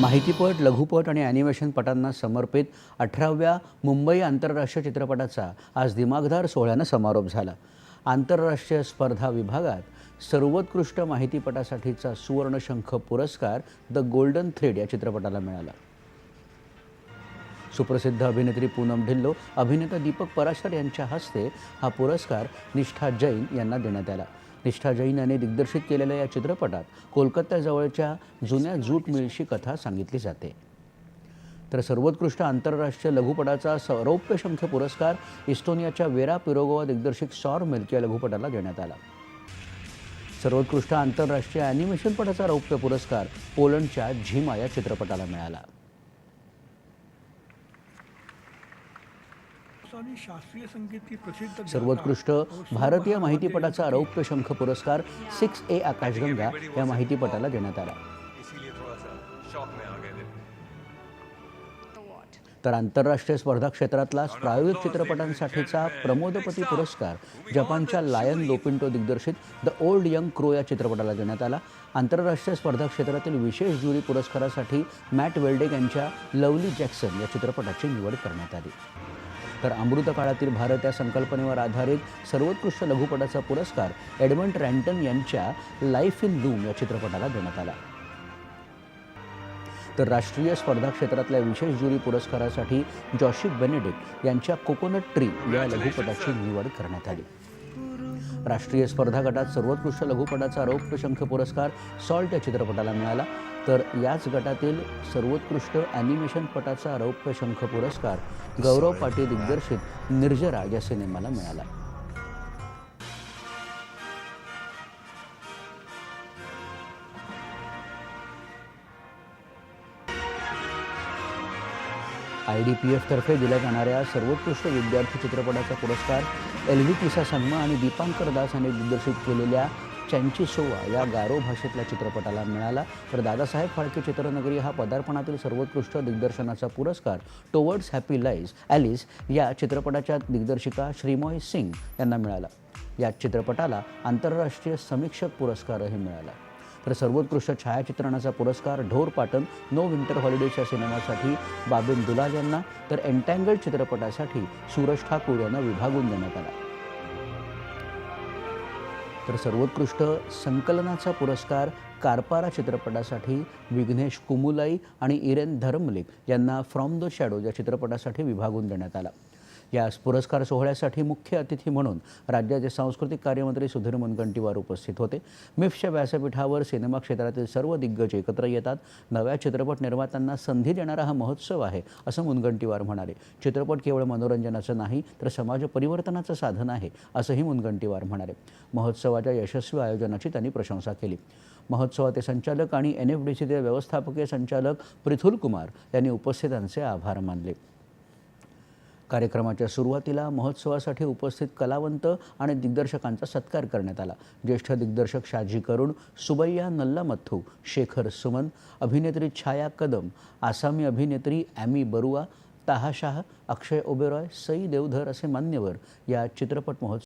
माहितीपट लघुपट आणि ॲनिमेशनपटांना समर्पित अठराव्या मुंबई आंतरराष्ट्रीय चित्रपटाचा आज दिमागदार सोहळ्यानं समारोप झाला. आंतरराष्ट्रीय स्पर्धा विभागात सर्वोत्कृष्ट माहितीपटासाठीचा सुवर्णशंख पुरस्कार द गोल्डन थ्रेड या चित्रपटाला मिळाला. सुप्रसिद्ध अभिनेत्री पूनम ढिल्लो अभिनेता दीपक पराशर यांच्या हस्ते हा पुरस्कार निष्ठा जैन यांना देण्यात आला. निष्ठा जैन यांनी दिग्दर्शित केलेल्या या चित्रपटात कोलकात्याजवळच्या जुन्या जूट मिलची कथा सांगितली जाते. तर सर्वोत्कृष्ट आंतरराष्ट्रीय लघुपटाचा स- शंख पुरस्कार इस्टोनियाच्या वेरा पिरोगोवा दिग्दर्शित सॉर मिल्क या लघुपटाला देण्यात आला. सर्वोत्कृष्ट आंतरराष्ट्रीय ॲनिमेशनपटाचा रौप्य पुरस्कार पोलंडच्या झिमा या चित्रपटाला मिळाला. सर्वोत्कृष्ट भारतीय माहितीपटाचा रौप्य शंख पुरस्कार सिक्स ए आकाशगंगा या माहितीपटाला देण्यात आला. इसीलिए थोड़ा सा शॉक में आ गए थे. तर आंतरराष्ट्रीय स्पर्धा क्षेत्रातला प्रायोगिक चित्रपटांसाठीचा प्रमोदपती पुरस्कार जपानच्या लायन लोपिंटो दिग्दर्शित द ओल्ड यंग क्रो या चित्रपटाला देण्यात आला. आंतरराष्ट्रीय स्पर्धा क्षेत्रातील विशेष ज्युरी पुरस्कारासाठी मॅट वेल्डेक यांच्या लवली जॅक्सन या चित्रपटाची निवड करण्यात आली. तर अमृतकाळातील भारत या संकल्पनेवर आधारित सर्वोत्कृष्ट लघुपटाचा पुरस्कार एडमंड रँटन यांच्या लाईफ इन लूम या चित्रपटाला देण्यात आला. तर राष्ट्रीय स्पर्धा क्षेत्रातल्या विशेष ज्युरी पुरस्कारासाठी जॉशिक बेनेडिक्ट यांच्या कोकोनट ट्री या लघुपटाची निवड करण्यात आली. राष्ट्रीय स्पर्धा गटात सर्वोत्कृष्ट लघुपटाचा रौप्य शंख पुरस्कार सॉल्ट या चित्रपटाला मिळाला. तर याच गटातील सर्वोत्कृष्ट ॲनिमेशनपटाचा रौप्य शंख पुरस्कार गौरव पाटील दिग्दर्शित निर्जरा या सिनेमाला मिळाला. आय डी पी एफतर्फे दिल्या जाणाऱ्या सर्वोत्कृष्ट विद्यार्थी चित्रपटाचा पुरस्कार एल व्ही किसा सन्मा आणि दीपांकर दास यांनी दिग्दर्शित केलेल्या चॅन्ची सोवा या गारो भाषेतल्या चित्रपटाला मिळाला. तर दादासाहेब फाळके चित्रनगरी हा पदार्पणातील सर्वोत्कृष्ट दिग्दर्शनाचा पुरस्कार टोवर्ड्स हॅपी लाईज ॲलिस या चित्रपटाच्या दिग्दर्शिका श्रीमोय सिंग यांना मिळाला. या चित्रपटाला आंतरराष्ट्रीय समीक्षक पुरस्कारही मिळाला. तर सर्वोत्कृष्ट छायाचित्रणाचा पुरस्कार ढोर पाटण नो विंटर हॉलिडेच्या सिनेमासाठी बाबिन दुलाज यांना तर एन्टँगल्ड चित्रपटासाठी सूरज ठाकूर यांना विभागून देण्यात आला. तर सर्वोत्कृष्ट संकलनाचा पुरस्कार कारपारा चित्रपटासाठी विघ्नेश कुमुलाई आणि इरेन धर्मलिक यांना फ्रॉम द शॅडो या चित्रपटासाठी विभागून देण्यात आला. या पुरस्कार सोहळ्यासाठी मुख्य अतिथी म्हणून राज्याचे सांस्कृतिक कार्यमंत्री सुधीर मुनगंटीवार उपस्थित होते. मिफ्सच्या व्यासपीठावर सिनेमा क्षेत्रातील सर्व दिग्गज एकत्र येतात. नव्या चित्रपट निर्मात्यांना संधी देणारा हा महोत्सव आहे असं मुनगंटीवार म्हणाले. चित्रपट केवळ मनोरंजनाचं नाही तर समाज परिवर्तनाचं साधन आहे असंही मुनगंटीवार म्हणाले. महोत्सवाच्या यशस्वी आयोजनाची त्यांनी प्रशंसा केली. महोत्सवाचे संचालक आणि एन एफ डी सीचे व्यवस्थापकीय संचालक पृथुल कुमार यांनी उपस्थितांचे आभार मानले. कार्यक्रमाच्या सुरुवातीला महोत्सवासाठी उपस्थित कलावंत आणि दिग्दर्शकांचा सत्कार करण्यात आला. ज्येष्ठ दिग्दर्शक शाजी करुण सुबैया नल्लामथू शेखर सुमन अभिनेत्री छाया कदम आसामी अभिनेत्री ॲमी बरुआ ताहा शाह अक्षय ओबेरॉय सई देवधर असे मान्यवर या चित्रपट महोत्सव